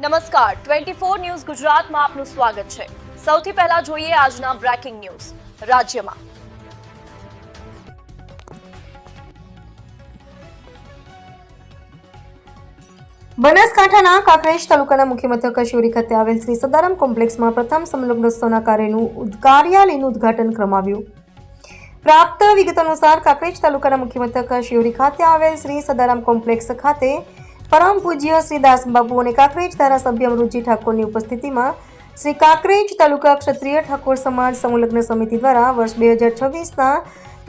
નમસ્કાર. Twenty four news ગુજરાતમાં આપનું સ્વાગત છે. સૌથી પહેલા જોઈએ આજના બ્રેકિંગ ન્યૂઝ. રાજ્યમાં બનાસકાંઠાના કાંકરેજ તાલુકાના મુખ્ય મથક શિવરી ખાતે આવેલ શ્રી સદારામ કોમ્પ્લેક્સમાં પ્રથમ સંલગ્નોત્સવના કાર્યનું કાર્યાલયનું ઉદ્ઘાટન કરવામાં પ્રાપ્ત વિગત અનુસાર કાંકરેજ તાલુકાના મુખ્ય મથક શિવરી ખાતે આવેલ શ્રી સદારામ કોમ્પ્લેક્સ ખાતે પરમ પૂજ્ય શ્રી દાસબાબુ અને કાંકરેજ ધારાસભ્ય અમૃતજી ઠાકોરની ઉપસ્થિતિમાં શ્રી કાંકરેજ તાલુકા ક્ષત્રિય ઠાકોર સમાજ સમૂહલગ્ન સમિતિ દ્વારા વર્ષ બે હજાર છવ્વીસના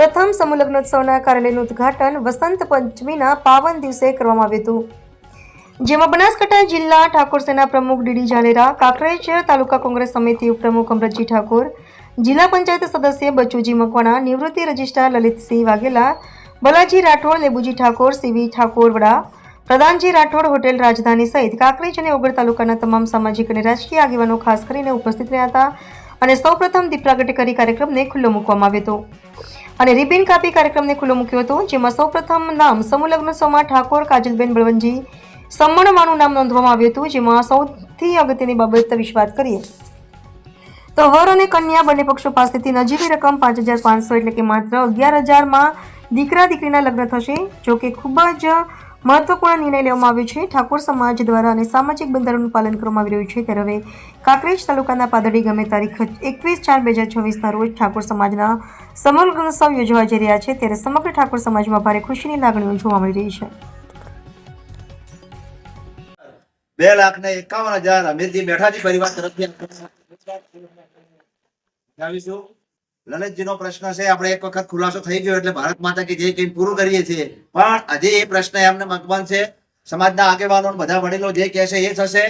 પ્રથમ સમૂહલગ્નોત્સવના કાર્યાલયનું ઉદ્ઘાટન વસંત પંચમીના પાવન દિવસે કરવામાં આવ્યું હતું. જેમાં બનાસકાંઠા જિલ્લા ઠાકોર સેના પ્રમુખ ડીડી ઝાલેરા, કાકરેજ તાલુકા કોંગ્રેસ સમિતિ ઉપપ્રમુખ અમરતજી ઠાકોર, જિલ્લા પંચાયત સદસ્ય બચુજી મકવાણા, નિવૃત્તિ રજિસ્ટ્રાર લલિતસિંહ વાઘેલા, બલાજી રાઠોડ, લેબુજી ઠાકોર, સીવી ઠાકોર વડા પ્રધાનજી રાઠોડ હોટેલ રાજધાની સહિત કાંકરેજ અને ઓગળ તાલુકાના તમામ સામાજિક અને રાજકીય આગેવાનો ખાસ કરીને ઉપસ્થિત રહ્યા હતા અને સૌપ્રથમ દીપ પ્રાગટ્ય કરી કાર્યક્રમને ખુલ્લો મૂકવામાં આવ્યો હતો. અને રિબિન કાપી કાર્યક્રમને ખુલ્લો મૂક્યો હતો, જેમાં સૌપ્રથમ નામ સમુલગ્ન લગ્નોત્સવમાં ઠાકોર, કાજલબેન બળવંજી સમણવાનું નામ નોંધવામાં આવ્યું હતું, જેમાં સૌથી અગત્યની બાબત વિશે વાત કરીએ. તો વર અને કન્યા બંને પક્ષો પાસેથી નજીવી રકમ પાંચ હજાર પાંચસો એટલે કે માત્ર અગિયાર હજારમાં દીકરા દીકરીના લગ્ન થશે જો કે ખૂબ જ મહત્વપૂર્ણ નિર્ણય લેવામાં આવ્યો છે. ઠાકોર સમાજ દ્વારા અને સામાજિક બંધારણનું પાલન કરવામાં આવી રહ્યું છે ત્યારે હવે કાંકરેજ તાલુકાના પાદડી ગામે તારીખ એકવીસ ચાર બે હજાર છવ્વીસના રોજ ઠાકોર સમાજના સમગ્ર ઉત્સવ યોજવા જઈ રહ્યા છે. ત્યારે સમગ્ર ઠાકોર સમાજમાં ભારે ખુશીની લાગણીઓ જોવા મળી રહી છે. બે લાખ ને એકાવન હજાર અમીરજી મેઠાજી પરિવાર તરફથી. લલિતજીનો પ્રશ્ન છે, આપણે એક વખત ખુલાસો થઈ ગયો એટલે ભારત માતા કે જે કઈ પૂરું કરીએ છીએ. પણ હજી એ પ્રશ્ન એમને મકબંધ છે. સમાજના આગેવાનો બધા વડીલો જે કહે છે એ થશે.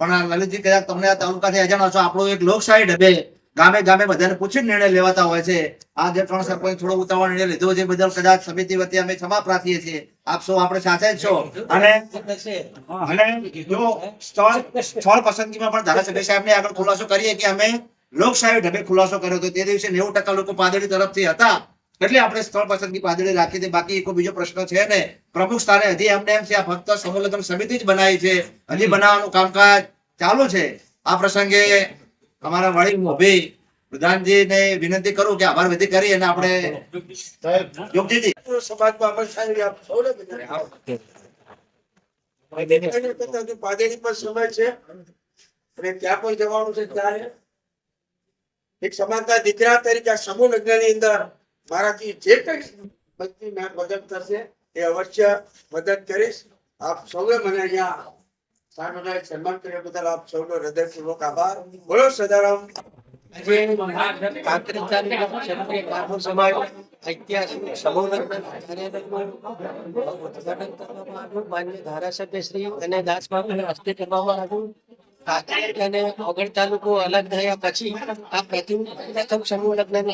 પણ લલિતજી કદાચ તમને આ તાલુકાથી અજાણો છો આપણું એક લોકશાહી ઢબે ગામે ગામે બધાને પૂછીને નિર્ણય લેવાતા હોય છે. આ જે ત્રણ સરપંચ થોડો ઉતાવળ નિર્ણય લીધો છે બદલ કદાચ સમિતિ વતી અમે ક્ષમા પ્રાર્થીએ છીએ. આપ આપણે સાથે જ છો. અને અને જો સ્થળ સ્થળ પસંદગીમાં પણ ધારાસભ્ય સાહેબને આગળ ખુલાસો કરીએ કે અમે લોકશાહી ઢબે ખુલાસો કર્યો હતો તે દિવસે નેવું ટકા લોકો પાદળી તરફથી હતા. એટલે આપણે સ્થળ પસંદગી પાદળી રાખી હતી બાકી એક બીજો પ્રશ્ન છે ને પ્રમુખ સ્થાને હજી એમને એમ છે આ ફક્ત સંલગ્ન સમિતિ જ બનાવી છે. હજી બનાવવાનું કામકાજ ચાલુ છે. આ પ્રસંગે અમારા વડીલ મોભી પ્રધાનજીને વિનંતી કરું કે આભાર વિધિ કરી અને આપણે યોગજીજી. સમાજમાં અમર થાય આપ સૌને પાદેડી પર સમય છે અને ત્યાં પણ જવાનું છે ત્યારે? એક સમાનતા દીકરા તરીકે આ સમૂહ લગ્નની અંદર મારાથી જે કઈ બધી મેં મદદ થશે એ અવશ્ય મદદ કરીશ. આપ સૌએ મને અહીંયા સામેના સન્માન કર્યા બદલ આપ સૌનો હૃદયપૂર્વક આભાર. બોલો સદારામ. ધારાસભ્ય શ્રી અને દાસ બાબુ હસ્તે કરવામાં આવ્યું આ સમૂહ લગ્ન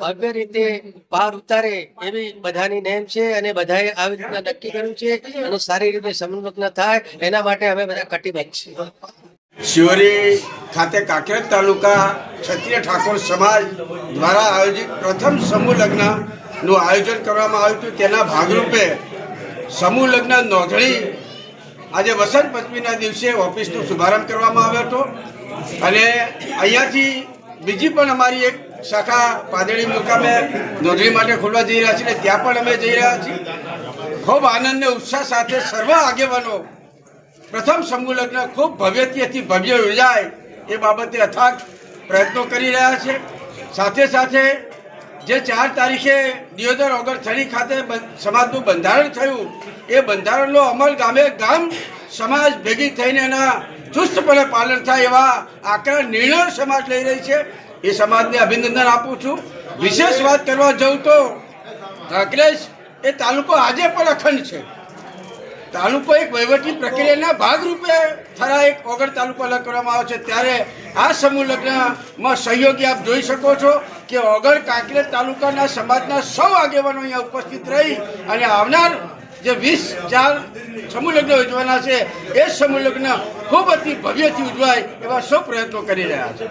ભવ્ય રીતે પાર ઉતારે એવી બધાની નેમ છે અને બધાએ આવી રીતના નક્કી કર્યું છે અને સારી રીતે સમૂહ લગ્ન થાય. એના માટે અમે બધા કટિબદ્ધ છીએ. શિવરી ખાતે કાંકરેજ તાલુકા ક્ષત્રિય ઠાકોર સમાજ દ્વારા આયોજિત પ્રથમ સમૂહ લગ્નનું આયોજન કરવામાં આવ્યું હતું. તેના ભાગરૂપે સમૂહ લગ્ન નોંધણી આજે વસંત પંચમીના દિવસે ઓફિસનો શુભારંભ કરવામાં આવ્યો હતો. અને અહીંયાથી બીજી પણ અમારી એક શાખા પાદળી મુકામે નોંધણી માટે ખોલવા જઈ રહ્યા છીએ ત્યાં પણ અમે જઈ રહ્યા છીએ. ખૂબ આનંદ અને ઉત્સાહ સાથે સર્વ આગેવાનો પ્રથમ સમૂહ લગ્ન ખૂબ ભવ્યથી ભવ્ય યોજાય એ બાબતે અથાગ પ્રયત્નો કરી રહ્યા છે. સાથે સાથે જે ચાર તારીખે દિયોદર ઓગળ ખાતે સમાજનું બંધારણ થયું, એ બંધારણનો અમલ ગામે ગામ સમાજ ભેગી થઈને એના ચુસ્તપણે પાલન થાય એવા આકરા નિર્ણયો સમાજ લઈ રહી છે. એ સમાજને અભિનંદન આપું છું. વિશેષ વાત કરવા જઉં તો અખિલેશ, એ તાલુકો આજે પણ અખંડ છે. તાલુકો એક વહીવટી પ્રક્રિયાના ભાગરૂપે થરા એક ઓગળ તાલુકો અલગ કરવામાં આવે છે. ત્યારે આ સમૂહ લગ્નમાં સહયોગી આપ જોઈ શકો છો કે ઓગળ કાંકરેજ તાલુકાના સમાજના સૌ આગેવાનો અહીંયા ઉપસ્થિત રહી અને આવનાર જે વીસ ચાર સમૂહ લગ્ન ઉજવાના છે, એ સમૂહ લગ્ન ખૂબ અતિ ભવ્યથી ઉજવાય એવા સૌ પ્રયત્નો કરી રહ્યા છે.